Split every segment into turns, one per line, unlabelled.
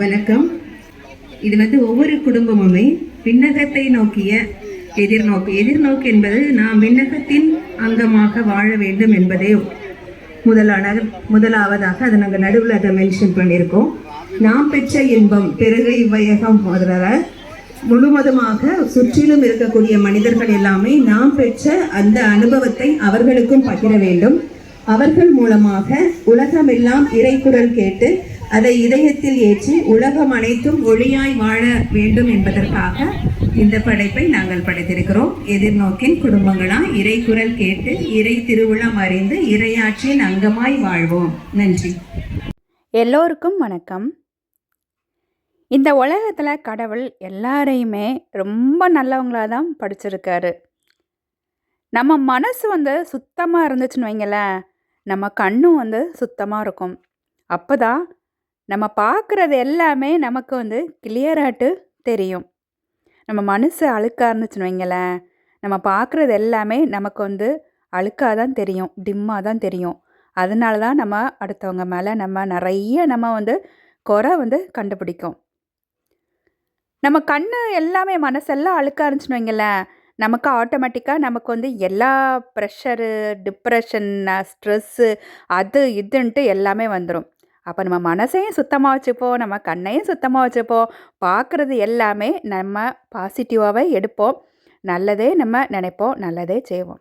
வணக்கம். இது வந்து ஒவ்வொரு குடும்பமுமே விண்ணகத்தை நோக்கிய எதிர்நோக்கு. எதிர்நோக்கு என்பது நாம் விண்ணகத்தின் அங்கமாக வாழ வேண்டும் என்பதே. முதலான முதலாவதாக அதை நாங்கள் நடுவில் அதை மென்ஷன் பண்ணியிருக்கோம். நாம் பெற்ற இன்பம் பிறகு இவ்வையகம் முதல்ல முழுவதுமாக சுற்றிலும் இருக்கக்கூடிய மனிதர்கள் எல்லாமே நாம் பெற்ற அந்த அனுபவத்தை அவர்களுக்கும் பகிர வேண்டும். அவர்கள் மூலமாக உலகமெல்லாம் இறைக்குரல் கேட்டு அதை இதயத்தில் ஏற்றி உலகம் அனைத்தும் ஒளியாய் வாழ வேண்டும் என்பதற்காக இந்த படைப்பை நாங்கள் படைத்திருக்கிறோம். எதிர்நோக்கின் குடும்பங்களா இறைக்குரல் கேட்டு இறை திருவிழம் அறிந்து இரையாற்றின் அங்கமாய் வாழ்வோம். நன்றி.
எல்லோருக்கும் வணக்கம். இந்த உலகத்தில் கடவுள் எல்லாரையுமே ரொம்ப நல்லவங்களாக தான் படிச்சிருக்காரு. நம்ம மனசு வந்து சுத்தமாக இருந்துச்சுன்னு வைங்களேன் நம்ம கண்ணும் வந்து சுத்தமாக இருக்கும். அப்போ தான் நம்ம பார்க்குறது எல்லாமே நமக்கு வந்து கிளியராட்டு தெரியும். நம்ம மனசு அழுக்காக இருந்துச்சுன்னு வைங்களேன் நம்ம பார்க்குறது எல்லாமே நமக்கு வந்து அழுக்காக தான் தெரியும் டிம்மாக தான் தெரியும். அதனால தான் நம்ம அடுத்தவங்க மேலே நம்ம நிறைய நம்ம வந்து குறை வந்து கண்டுபிடிக்கும். நம்ம கண் எல்லாமே மனசெல்லாம் அழுக்காக இருந்துச்சுன்னு வைங்களேன் நமக்கு ஆட்டோமேட்டிக்காக நமக்கு வந்து எல்லா ப்ரெஷரு டிப்ரெஷன் ஸ்ட்ரெஸ்ஸு அது இதுன்ட்டு எல்லாமே வந்துடும் அப்போ நம்ம மனசையும் சுத்தமாக வச்சுப்போம் நம்ம கண்ணையும் சுத்தமாக வச்சுப்போம். பார்க்குறது எல்லாமே நம்ம பாசிட்டிவாகவே எடுப்போம். நல்லதே நம்ம நினைப்போம் நல்லதே செய்வோம்.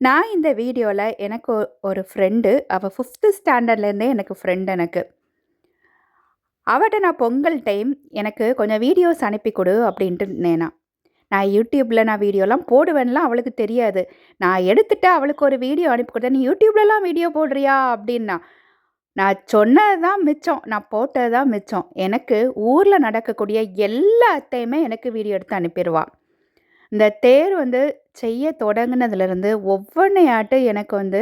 நான் இந்த வீடியோவில் எனக்கு ஒரு ஃப்ரெண்டு அவள் ஃபிஃப்த்து ஸ்டாண்டர்ட்லேருந்தே எனக்கு ஃப்ரெண்ட் எனக்கு. அவட்ட நான் பொங்கல் டைம் எனக்கு கொஞ்சம் வீடியோஸ் அனுப்பி கொடு அப்படின்ட்டு நேனா நான் யூடியூப்பில் நான் வீடியோலாம் போடுவேன்லாம் அவளுக்கு தெரியாது. நான் எடுத்துட்டு அவளுக்கு ஒரு வீடியோ அனுப்பி கொடுத்தேன் நீ யூடியூப்லலாம் வீடியோ போடுறியா? அப்படின்னா நான் சொன்னது தான் மிச்சம் நான் போட்டது தான் மிச்சம். எனக்கு ஊரில் நடக்கக்கூடிய எல்லாத்தையுமே எனக்கு வீடியோ எடுத்து அனுப்பிடுவா இந்த தேர் வந்து செய்ய தொடங்கினதுலேருந்து ஒவ்வொன்றையாட்டு எனக்கு வந்து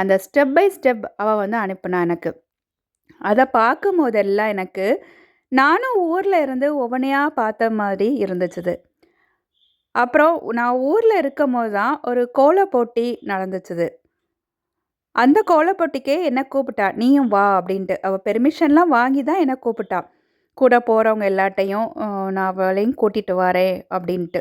அந்த ஸ்டெப் பை ஸ்டெப் அவள் வந்து அனுப்புனா எனக்கு. அதை பார்க்கும் போதெல்லாம் எனக்கு நானும் ஊரில் இருந்து ஒவ்வொன்றையாக பார்த்த மாதிரி இருந்துச்சுது. அப்புறம் நான் ஊரில் இருக்கும் போது தான் ஒரு கோல போட்டி நடந்துச்சுது. அந்த கோலப்போட்டிக்கே என்னை கூப்பிட்டா? நீயும் வா அப்படின்ட்டு. அவள் பெர்மிஷன்லாம் வாங்கி தான் என்னை கூப்பிட்டா. கூட போகிறவங்க எல்லாட்டையும் நான் அவளையும் கூட்டிகிட்டு வரேன் அப்படின்ட்டு.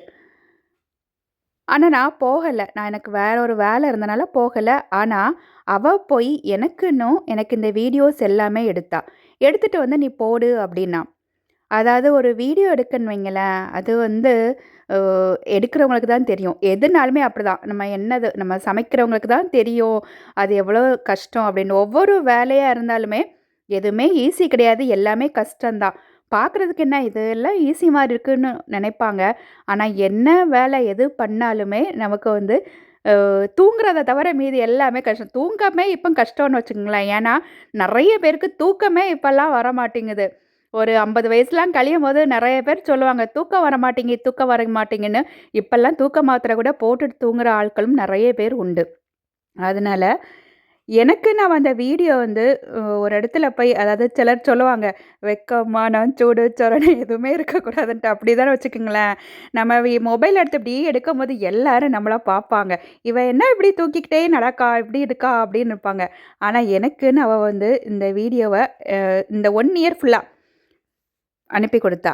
ஆனால் நான் போகலை. நான் எனக்கு வேற ஒரு வேலை இருந்தனால போகலை. ஆனால் அவள் போய் எனக்குன்னும் எனக்கு இந்த வீடியோஸ் எல்லாமே எடுத்தா. எடுத்துகிட்டு வந்து நீ போடு அப்படின்னா. அதாவது ஒரு வீடியோ எடுக்கணும் வைங்களேன் அது வந்து எடுக்கிறவங்களுக்கு தான் தெரியும். எதுனாலுமே அப்படிதான். நம்ம என்னது நம்ம சமைக்கிறவங்களுக்கு தான் தெரியும். அது எவ்வளோ கஷ்டம் அப்படின்னு. ஒவ்வொரு வேலையாக இருந்தாலுமே எதுவுமே ஈஸி கிடையாது. எல்லாமே கஷ்டம்தான். பார்க்குறதுக்கு என்ன இதெல்லாம் ஈஸி மாதிரி இருக்குன்னு நினைப்பாங்க. ஆனால் என்ன வேலை எது பண்ணாலுமே நமக்கு வந்து தூங்குறத தவிர மீதி எல்லாமே கஷ்டம். தூக்கமே இப்போ கஷ்டம்னு வச்சுக்கோங்களேன். ஏன்னா நிறைய பேருக்கு தூக்கமே இப்போல்லாம் வர மாட்டேங்குது ஒரு ஐம்பது வயசுலாம் கழியும் போது நிறைய பேர் சொல்லுவாங்க தூக்கம் வர மாட்டேங்கி தூக்கம் வர மாட்டேங்குன்னு. இப்போல்லாம் தூக்க மாத்திரை கூட போட்டுட்டு தூங்குற ஆட்களும் நிறைய பேர் உண்டு. அதனால எனக்கு நான் அந்த வீடியோ வந்து ஒரு இடத்துல போய் அதாவது சிலர் சொல்லுவாங்க வெக்கம் சூடு சொரணை எதுவுமே இருக்கக்கூடாதுன்ட்டு. அப்படி தானே வச்சுக்கோங்களேன். நம்ம மொபைல் எடுத்து இப்படி எடுக்கும் போது எல்லாரும் நம்மளா பார்ப்பாங்க. இவன் என்ன இப்படி தூக்கிக்கிட்டே நடக்கா இப்படி இருக்கா? அப்படின்னு இருப்பாங்க. ஆனால் எனக்குன்னு அவள் வந்து இந்த வீடியோவை இந்த ஒன் இயர் ஃபுல்லாக அனுப்பி கொடுத்தா.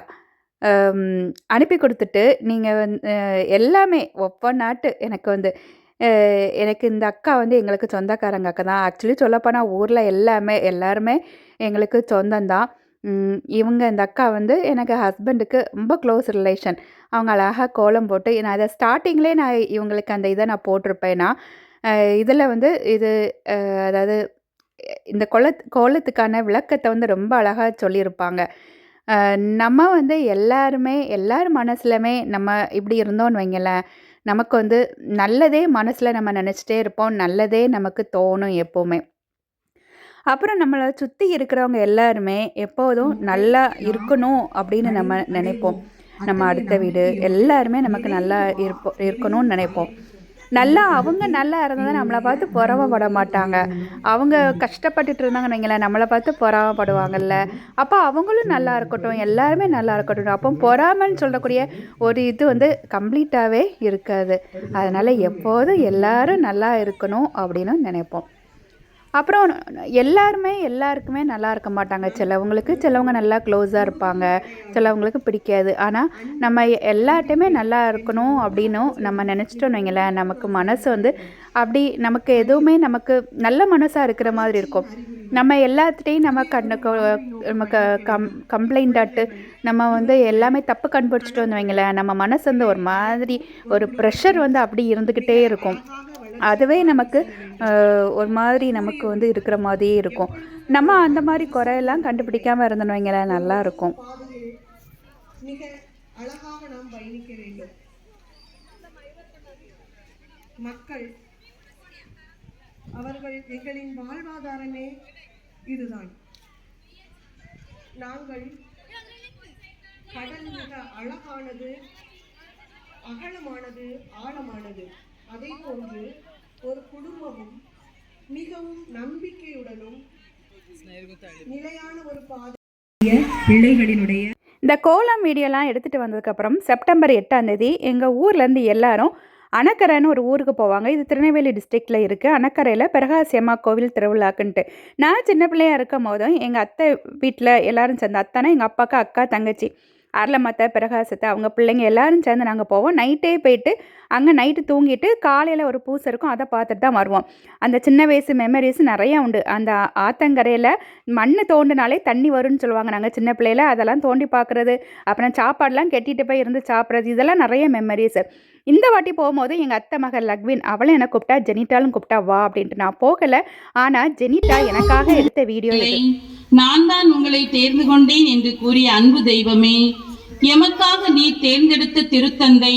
அனுப்பி கொடுத்துட்டு நீங்கள் வந்து எல்லாமே ஒவ்வொரு நாட்டு எனக்கு வந்து எனக்கு இந்த அக்கா வந்து எங்களுக்கு சொந்தக்காரங்க அக்கா தான். ஆக்சுவலி சொல்லப்போனால் ஊரில் எல்லாமே எல்லாருமே எங்களுக்கு சொந்தம்தான் இவங்க இந்த அக்கா வந்து எனக்கு ஹஸ்பண்டுக்கு ரொம்ப க்ளோஸ் ரிலேஷன். அவங்க அழகாக கோலம் போட்டு நான் அதை ஸ்டார்டிங்லேயே நான் இவங்களுக்கு அந்த இதை நான் போட்டிருப்பேன்னா இதில் வந்து இது அதாவது இந்த கோலத் கோலத்துக்கான விளக்கத்தை வந்து ரொம்ப அழகாக சொல்லியிருப்பாங்க. நம்ம வந்து எல்லாருமே எல்லார் மனசுலையுமே நம்ம இப்படி இருந்தோம்னு வைங்களேன் நமக்கு வந்து நல்லதே மனசில் நம்ம நினச்சிட்டே இருப்போம் நல்லதே நமக்கு தோணும் எப்போவுமே. அப்புறம் நம்மளை சுற்றி இருக்கிறவங்க எல்லாருமே எப்போதும் நல்லா இருக்கணும் அப்படின்னு நம்ம நினைப்போம். நம்ம அடுத்த வீடு எல்லாருமே நமக்கு நல்லா இருப்போம் இருக்கணும்னு நினைப்போம். நல்லா அவங்க நல்லா இருந்தால் நம்மளை பார்த்து பொறாமப்பட மாட்டாங்க. அவங்க கஷ்டப்பட்டுட்டு இருந்தாங்கன்னு வைங்களேன் நம்மளை பார்த்து பொறாமப்படுவாங்கல்ல. அப்போ அவங்களும் நல்லா இருக்கட்டும் எல்லாருமே நல்லா இருக்கட்டும். அப்போ பொறாமன்னு சொல்லக்கூடிய ஒரு இது வந்து கம்ப்ளீட்டாகவே இருக்காது. அதனால் எப்போதும் எல்லாரும் நல்லா இருக்கணும் அப்படின்னு நினைப்போம். அப்புறம் எல்லாருமே எல்லாருக்குமே நல்லா இருக்க மாட்டாங்க. சிலவங்களுக்கு சிலவங்க நல்லா க்ளோஸாக இருப்பாங்க. சிலவங்களுக்கு பிடிக்காது. ஆனால் நம்ம எல்லாட்டையுமே நல்லா இருக்கணும் அப்படின்னும் நம்ம நினச்சிட்டோம் வைங்களேன். நமக்கு மனசு வந்து அப்படி நமக்கு எதுவுமே நமக்கு நல்ல மனசாக இருக்கிற மாதிரி இருக்கும். நம்ம எல்லாத்துட்டையும் நம்ம கண்ணு நமக்கு கம் கம்ப்ளைண்ட் ஆட்டு நம்ம வந்து எல்லாமே தப்பு கண்டுபிடிச்சிட்டு வந்து வைங்களேன். நம்ம மனசு வந்து ஒரு மாதிரி ஒரு ப்ரெஷர் வந்து அப்படி இருந்துக்கிட்டே இருக்கும். அதுவே நமக்கு ஒரு மாதிரி நமக்கு வந்து இருக்கிற மாதிரியே இருக்கும். நம்ம அந்த மாதிரி குறையெல்லாம் கண்டுபிடிக்காம இருந்தோன்னு வைங்களேன் நல்லா இருக்கும்.
மக்கள் அவர்கள் எங்களின் வாழ்வாதாரமே இதுதான். நாங்கள் கடல் மிக அழகானது அகலமானது ஆழமானது. அதே போன்று ஒரு குடும்பமும் மிகவும் நம்பிக்கையுடனும் நிலையான ஒரு பாதை பிள்ளைகளினுடைய
இந்த கோலம் வீடியோலாம் எடுத்துகிட்டு வந்ததுக்கப்புறம் செப்டம்பர் எட்டாம் தேதி எங்கள் ஊர்லேருந்து எல்லாரும் அணக்கரைன்னு ஒரு ஊருக்கு போவாங்க. இது திருநெல்வேலி டிஸ்ட்ரிக்டில் இருக்குது அணக்கரையில் பிரகாசியம்மா கோவில் திருவிழாக்குன்ட்டு. நான் சின்ன பிள்ளையா இருக்கும் போதும் எங்கள் அத்தை வீட்டில் எல்லாரும் சேர்ந்து அத்தானா எங்கள் அப்பாவுக்கு அக்கா தங்கச்சி அரளமத்தை பிரகாசத்தை அவங்க பிள்ளைங்க எல்லாரும் சேர்ந்து நாங்கள் போவோம். நைட்டே போயிட்டு அங்கே நைட்டு தூங்கிட்டு காலையில் ஒரு பூசை இருக்கும் அதை பார்த்துட்டு தான் வருவோம். அந்த சின்ன வயசு மெமரிஸ் நிறையா உண்டு. அந்த ஆத்தங்கரையில் மண் தோண்டினாலே தண்ணி வரும்னு சொல்லுவாங்க. நாங்கள் சின்ன பிள்ளையில அதெல்லாம் தோண்டி பார்க்குறது அப்புறம் சாப்பாடெலாம் கெட்டிட்டு போய் இருந்து சாப்பிட்றது இதெல்லாம் நிறைய மெமரிஸ் இந்த வாட்டி போகும்போது எங்கள் அத்தை மகள் லக்வின் அவளும் என்ன கூப்பிட்டா ஜெனிட்டாலும் கூப்பிட்டா வா அப்படின்ட்டு. நான் போகலை. ஆனால் ஜெனிட்டா எனக்காக எடுத்த வீடியோ
நான் தான் உங்களை தேர்ந்து கொண்டேன் என்று கூறிய அன்பு தெய்வமே எமக்காக நீ தேர்ந்தெடுத்த திருத்தந்தை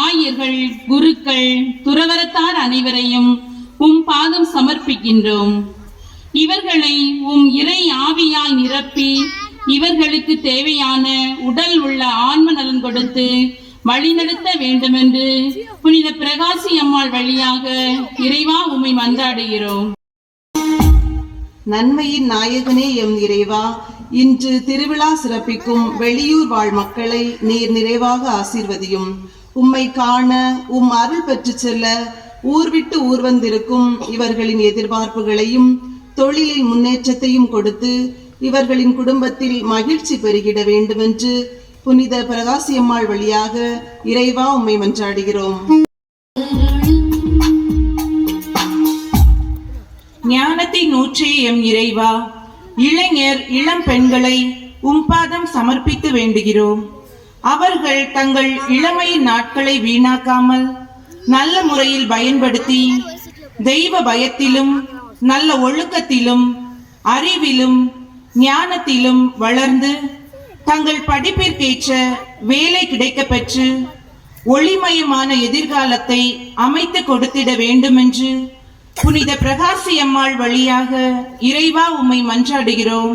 ஆயர்கள் குருக்கள் துறவரத்தார் அனைவரையும் உம் பாதம் சமர்ப்பிக்கின்றோம். இவர்களை உம் இறை ஆவியால் நிரப்பி இவர்களுக்கு தேவையான உடல் உள்ள ஆன்ம நலன் கொடுத்து வழிநடத்த வேண்டுமென்று புனித பிரகாசி அம்மாள் வழியாக இறைவா உம்மை மன்றாடுகிறோம்.
நன்மையின் நாயகனே எம் இறைவா இன்று திருவிழா சிறப்பிக்கும் வெளியூர் வாழ் மக்களை நீர் நிறைவாக ஆசீர்வதியும். உம்மை காண உம் அருள் பெற்று செல்ல ஊர் விட்டு ஊர் வந்திருக்கும் இவர்களின் எதிர்பார்ப்புகளையும் தொழிலில் முன்னேற்றத்தையும் கொடுத்து இவர்களின் குடும்பத்தில் மகிழ்ச்சி பெருகிட வேண்டுமென்று புனித பிரகாசியம்மாள் வழியாக இறைவா உம்மை மன்றாடுகிறோம்.
ஞானத்தை நூற்றே எம் இறைவா இளைஞர் இளம் பெண்களை உம்பாதம் சமர்ப்பித்து வேண்டுகிறோம். அவர்கள் தங்கள் இளமையின் நாட்களை வீணாக்காமல் நல்ல முறையில் பயன்படுத்தி தெய்வ பயத்திலும் நல்ல ஒழுக்கத்திலும் அறிவிலும் ஞானத்திலும் வளர்ந்து தங்கள் படிப்பிற்கேற்ற வேலை கிடைக்க பெற்று ஒளிமயமான எதிர்காலத்தை அமைத்து கொடுத்திட வேண்டுமென்று புனித பிரகாசி அம்மாள் வழியாக இறைவா உம்மை மன்றாடுகிறோம்.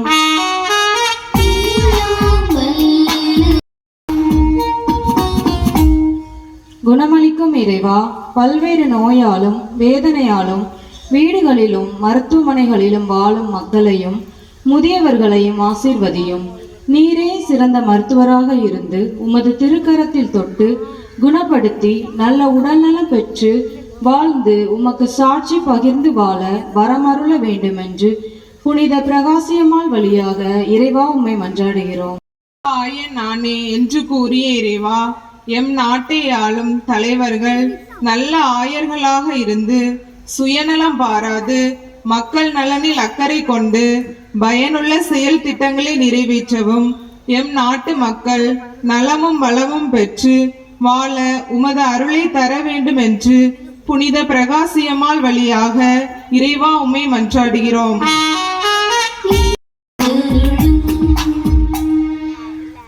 குணமளிக்கும் இறைவா பல்வேறு நோயாலும் வேதனையாலும் வீடுகளிலும் மருத்துவமனைகளிலும் வாழும் மக்களையும் முதியவர்களையும் ஆசிர்வதியும். நீரே சிறந்த மருத்துவராக இருந்து உமது திருக்கரத்தில் தொட்டு குணப்படுத்தி நல்ல உடல்நலம் பெற்று வாழ்ந்து உமக்கு சாட்சி பகிர்ந்து வாழ வரமருள வேண்டுமென்று புனித பிரகாசியம்மாள் வழியாக இறைவா உம்மை மன்றாடுகிறோம்.
ஆயன் நானே என்று கூறிய இறைவா எம் நாட்டை ஆளும் தலைவர்கள் நல்ல ஆயர்களாக இருந்து சுயநலம் பாராது மக்கள் நலனில் அக்கறை கொண்டு பயனுள்ள செயல் திட்டங்களை நிறைவேற்றவும் எம் நாட்டு மக்கள் நலமும் வளமும் பெற்று வாழ உமது அருளை தர வேண்டும் என்று புனித பிரகாசியம்மாள் வழியாக இறைவா உம்மை மன்றாடுகிறோம்.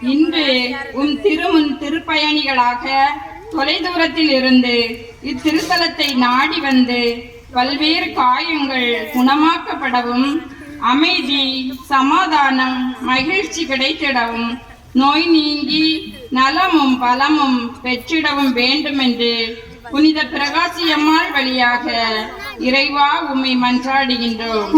இன்று உம் திருமுன் திருப்பயணிகளாக தொலைதூரத்தில் இருந்து இத்திருத்தலத்தை நாடி வந்து பல்வேறு காயங்கள் குணமாக்கப்படவும் அமைதி சமாதானம் மகிழ்ச்சி கிடைத்திடவும் நோய் நீங்கி நலமும் பலமும் பெற்றிடவும் வேண்டுமென்று புனித பிரகாசியம்மாள் வழியாக இறைவா உம்மை மன்றாடுகின்றோம்.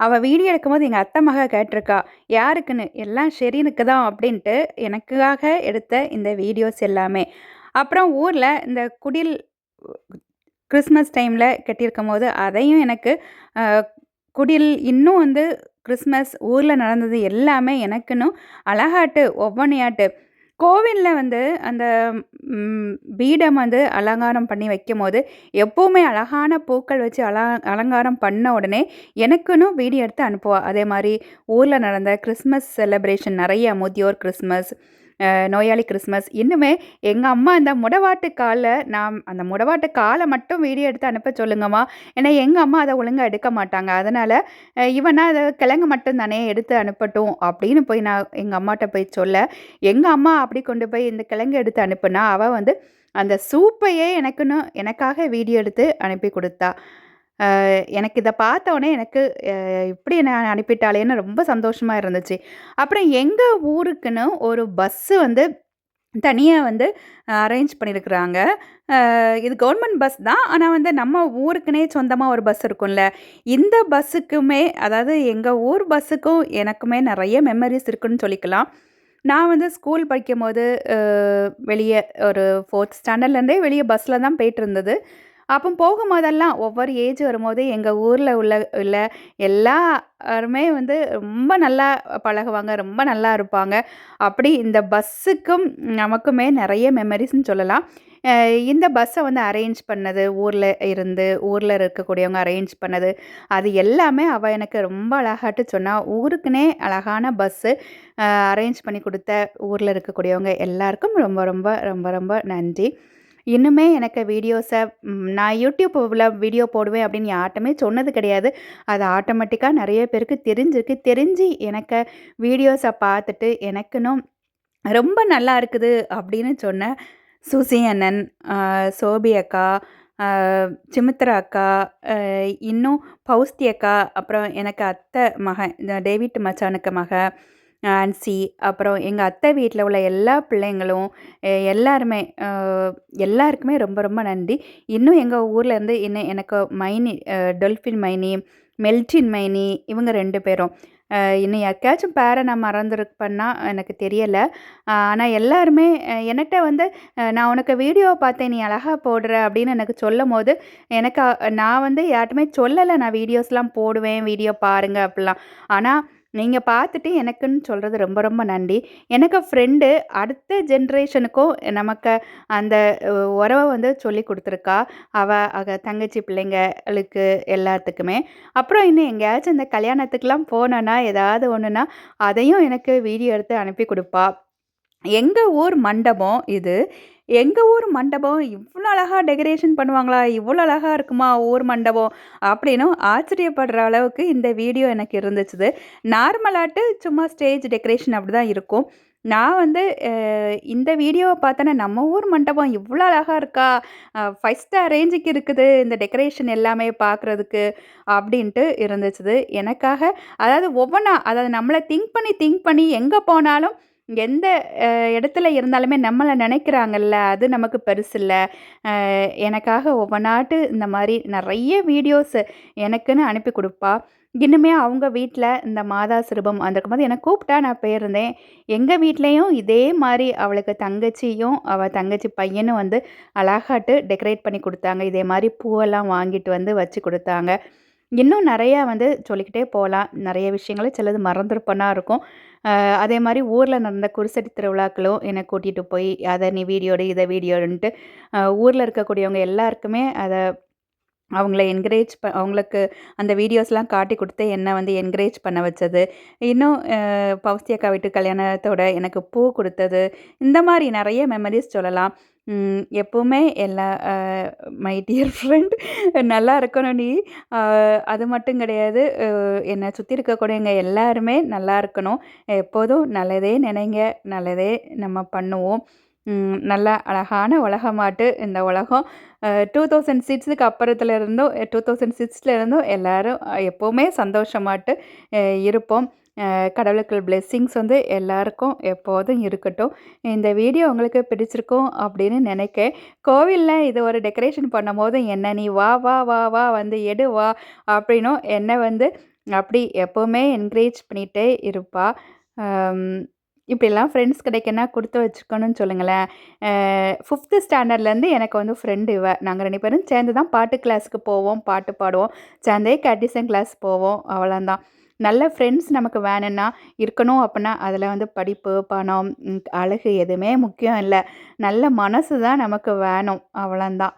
அவள் வீடியோ எடுக்கும்போது எங்கள் அத்தை மக கேட்டிருக்கா யாருக்குன்னு? எல்லாம் ஷெரீனுக்கு தான் அப்படின்ட்டு எனக்காக எடுத்த இந்த வீடியோஸ் எல்லாமே. அப்புறம் ஊரில் இந்த குடில் கிறிஸ்மஸ் டைமில் கட்டியிருக்கும் போது அதையும் எனக்கு குடில் இன்னும் வந்து கிறிஸ்மஸ் ஊரில் நடந்தது எல்லாமே எனக்குன்னு அழகாட்டு ஒவ்வொன்றையாட்டு கோவிலில் வந்து அந்த பீடம் வந்து அலங்காரம் பண்ணி வைக்கும் போது எப்போவுமே அழகான பூக்கள் வச்சு அல அலங்காரம் பண்ண உடனே எனக்குன்னு வீடியோ எடுத்து அனுப்புவா. அதே மாதிரி ஊரில் நடந்த கிறிஸ்மஸ் செலப்ரேஷன் நிறைய முதியோர் கிறிஸ்மஸ் நோயாளி கிறிஸ்மஸ். இன்னுமே எங்கள் அம்மா அந்த முடவாட்டு காலை நான் அந்த முடவாட்டு காலை மட்டும் வீடியோ எடுத்து அனுப்ப சொல்லுங்கம்மா. ஏன்னா எங்கள் அம்மா அதை ஒழுங்காக எடுக்க மாட்டாங்க. அதனால் இவனா அதை கிழங்கு மட்டும் தானே எடுத்து அனுப்பட்டும் அப்படின்னு போய் நான் எங்கள் அம்மாட்ட போய் சொல்ல. எங்கள் அம்மா அப்படி கொண்டு போய் இந்த கிழங்கு எடுத்து அனுப்புனா அவள் வந்து அந்த சூப்பையே எனக்குன்னு எனக்காக வீடியோ எடுத்து அனுப்பி கொடுத்தா. எனக்கு இதை பார்த்தோன்னே எனக்கு இப்படி நான் அனுப்பிட்டாலேன்னு ரொம்ப சந்தோஷமாக இருந்துச்சு. அப்புறம் எங்கள் ஊருக்குன்னு ஒரு பஸ்ஸு வந்து தனியாக வந்து அரேஞ்ச் பண்ணியிருக்கிறாங்க இது கவர்மெண்ட் பஸ் தான். ஆனால் வந்து நம்ம ஊருக்குனே சொந்தமாக ஒரு பஸ் இருக்கும்ல. இந்த பஸ்ஸுக்குமே அதாவது எங்கள் ஊர் பஸ்ஸுக்கும் எனக்குமே நிறைய மெமரிஸ் இருக்குன்னு சொல்லிக்கலாம். நான் வந்து ஸ்கூல் படிக்கும் போது வெளியே ஒரு ஃபோர்த் ஸ்டாண்டர்ட்லேருந்தே வெளியே பஸ்ஸில் தான் போயிட்டு இருந்தது. அப்போ போகும்போதெல்லாம் ஒவ்வொரு ஏஜ் வரும்போது எங்கள் ஊரில் உள்ள உள்ள எல்லாருமே வந்து ரொம்ப நல்லா பழகுவாங்க ரொம்ப நல்லா இருப்பாங்க. அப்படி இந்த பஸ்ஸுக்கும் நமக்குமே நிறைய மெமரிஸ்ன்னு சொல்லலாம். இந்த பஸ்ஸை வந்து அரேஞ்ச் பண்ணது ஊரில் இருந்து ஊரில் இருக்கக்கூடியவங்க அரேஞ்ச் பண்ணது அது எல்லாமே அவள் எனக்கு ரொம்ப அழகாட்டு சொன்னால் ஊருக்குனே அழகான பஸ்ஸு அரேஞ்ச் பண்ணி கொடுத்த ஊரில் இருக்கக்கூடியவங்க எல்லாருக்கும் ரொம்ப ரொம்ப ரொம்ப ரொம்ப நன்றி. இன்னுமே எனக்கு வீடியோஸை நான் யூடியூப்பில் வீடியோ போடுவேன் அப்படின்னு யார்ட்டுமே சொன்னது கிடையாது. அது ஆட்டோமேட்டிக்காக நிறைய பேருக்கு தெரிஞ்சிருக்கு. தெரிஞ்சு எனக்கு வீடியோஸை பார்த்துட்டு எனக்குன்னும் ரொம்ப நல்லா இருக்குது அப்படின்னு சொன்ன சுசி அண்ணன் சோபி அக்கா சிமித்ரா அக்கா இன்னும் பௌஸ்தி அக்கா அப்புறம் எனக்கு அத்தை மகன் டேவிட் மச்சானுக்கு மக ஆன்சி அப்புறம் எங்கள் அத்தை வீட்டில் உள்ள எல்லா பிள்ளைங்களும் எல்லாருமே எல்லாருக்குமே ரொம்ப ரொம்ப நன்றி. இன்னும் எங்கள் ஊரில் இருந்து இன்னும் எனக்கு மைனி டொல்ஃபின் மைனி மெல்டின் மைனி இவங்க ரெண்டு பேரும். இன்னும் யாருக்காச்சும் பேரை நான் மறந்துருப்பேன்னா எனக்கு தெரியலை. ஆனால் எல்லாருமே என்கிட்ட வந்து நான் உனக்கு வீடியோ பார்த்தேன் நீ அழகாக போடுற அப்படின்னு எனக்கு சொல்லும் போது எனக்கு நான் வந்து யார்ட்டுமே சொல்லலை நான் வீடியோஸ்லாம் போடுவேன் வீடியோ பாருங்கள் அப்படிலாம். ஆனால் நீங்கள் பார்த்துட்டு எனக்குன்னு சொல்கிறது ரொம்ப ரொம்ப நன்றி. எனக்கு ஃப்ரெண்டு அடுத்த ஜென்ரேஷனுக்கும் நமக்கு அந்த உறவை வந்து சொல்லி கொடுத்துருக்கா. அவள் அக தங்கச்சி பிள்ளைங்களுக்கு எல்லாத்துக்குமே. அப்புறம் இன்னும் எங்கேயாச்சும் இந்த கல்யாணத்துக்கெலாம் போனோன்னா ஏதாவது ஒன்றுனா அதையும் எனக்கு வீடியோ எடுத்து அனுப்பி கொடுப்பா. எங்கள் ஊர் மண்டபம் இது. எங்கள் ஊர் மண்டபம் இவ்வளோ அழகாக டெக்கரேஷன் பண்ணுவாங்களா? இவ்வளோ அழகாக இருக்குமா ஊர் மண்டபம்? அப்படின்னும் ஆச்சரியப்படுற அளவுக்கு இந்த வீடியோ எனக்கு இருந்துச்சுது. நார்மலாட்டு சும்மா ஸ்டேஜ் டெக்கரேஷன் அப்படி தான் இருக்கும். நான் வந்து இந்த வீடியோவை பார்த்தோன்னா நம்ம ஊர் மண்டபம் இவ்வளோ அழகாக இருக்கா? ஃபைவ் ஸ்டார் ரேஞ்சுக்கு இருக்குது இந்த டெக்கரேஷன் எல்லாமே பார்க்குறதுக்கு அப்படின்ட்டு இருந்துச்சுது. எனக்காக அதாவது ஒவ்வொன்றா அதாவது நம்மளை திங்க் பண்ணி திங்க் பண்ணி எங்கே போனாலும் எந்த இடத்துல இருந்தாலுமே நம்மளை நினைக்கிறாங்கல்ல அது நமக்கு பெருசு இல்லை எனக்காக ஒவ்வொன்றாட்டு இந்த மாதிரி நிறைய வீடியோஸ் எனக்குன்னு அனுப்பி கொடுப்பா. இன்னுமே அவங்க வீட்டில் இந்த மாதா சிறுபம் அந்த போது என்னை கூப்பிட்டா நான் போயிருந்தேன். எங்கள் வீட்லேயும் இதே மாதிரி அவளுக்கு தங்கச்சியும் அவள் தங்கச்சி பையனும் வந்து அழகாட்டு டெக்கரேட் பண்ணி கொடுத்தாங்க. இதே மாதிரி பூவெல்லாம் வாங்கிட்டு வந்து வச்சு கொடுத்தாங்க. இன்னும் நிறையா வந்து சொல்லிக்கிட்டே போகலாம். நிறைய விஷயங்களை சிலது மறந்துருப்பனா இருக்கும். அதே மாதிரி ஊரில் நடந்த குருசடி திருவிழாக்களும் என்னை கூட்டிகிட்டு போய் அதை நீ வீடியோடு இதை வீடியோடுன்ட்டு ஊரில் இருக்கக்கூடியவங்க எல்லாருக்குமே அதை அவங்கள என்கரேஜ் ப அவங்களுக்கு அந்த வீடியோஸ்லாம் காட்டி கொடுத்து என்னை வந்து என்கரேஜ் பண்ண வச்சது. இன்னும் அஹ், அக்கா வீட்டு கல்யாணத்தோட எனக்கு பூ கொடுத்தது. இந்த மாதிரி நிறைய மெமரிஸ் சொல்லலாம். எப்போவுமே எல்லா மை டியர் ஃப்ரெண்ட் நல்லா இருக்கணும் நீ. அது மட்டும் கிடையாது. என்னை சுற்றி இருக்கக்கூடியவங்க எல்லாருமே நல்லா இருக்கணும். எப்போதும் நல்லதே நினைங்க. நல்லதே நம்ம பண்ணுவோம். நல்ல நல்லா அழகான உலகமாட்டு இந்த உலகம். டூ தௌசண்ட் சிக்ஸுக்கு அப்புறத்துலேருந்தும் டூ தௌசண்ட் சிக்ஸ்லேருந்தும் இருந்தும் எல்லாரும் எப்போவுமே சந்தோஷமாட்டு இருப்போம். கடவுளுக்கு பிளெஸ்ஸிங்ஸ் வந்து எல்லாருக்கும் எப்போதும் இருக்கட்டும். இந்த வீடியோ உங்களுக்கு பிடிச்சிருக்கும் அப்படின்னு நினைக்க கோவிலில் இது ஒரு டெக்கரேஷன் பண்ணும்போது என்ன நீ வா வா வா வா வந்து எடு வா அப்படின்னும் என்னை வந்து அப்படி எப்போவுமே என்கரேஜ் பண்ணிகிட்டே இருப்பாள் இப்படிலாம் ஃப்ரெண்ட்ஸ் கிடைக்கனா கொடுத்து வச்சுக்கணும்னு சொல்லுங்களேன். ஃபிஃப்த்து ஸ்டாண்டர்ட்லேருந்து எனக்கு வந்து ஃப்ரெண்டு இவ. நாங்கள் ரெண்டு பேரும் சேர்ந்து தான் பாட்டு கிளாஸுக்கு போவோம் பாட்டு பாடுவோம். சேர்ந்தே கேட்டிசன் கிளாஸ் போவோம் அவ்வளோதான் நல்ல ஃப்ரெண்ட்ஸ் நமக்கு வேணும்னா இருக்கணும் அப்படின்னா அதில் வந்து படிப்பு பணம் அழகு எதுவுமே முக்கியம் இல்லை. நல்ல மனசு தான் நமக்கு வேணும். அவ்வளோந்தான்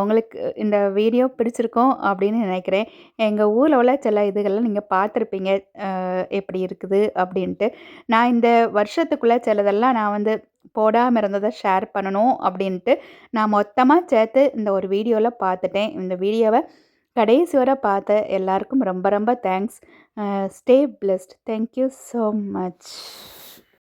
உங்களுக்கு இந்த வீடியோ பிடிச்சிருக்கும் அப்படின்னு நினைக்கிறேன். எங்கள் ஊரில் உள்ள சில இதுகள்லாம் நீங்கள் பார்த்துருப்பீங்க. எப்படி இருக்குது அப்படின்ட்டு. நான் இந்த வருஷத்துக்குள்ளே சிலதெல்லாம் நான் வந்து போடாமல் இருந்ததை ஷேர் பண்ணணும் அப்படின்ட்டு நான் மொத்தமாக சேர்த்து இந்த ஒரு வீடியோவில் பார்த்துட்டேன். இந்த வீடியோவை கடைசி வர பார்த்த எல்லாருக்கும் ரொம்ப ரொம்ப thanks stay blessed thank you so much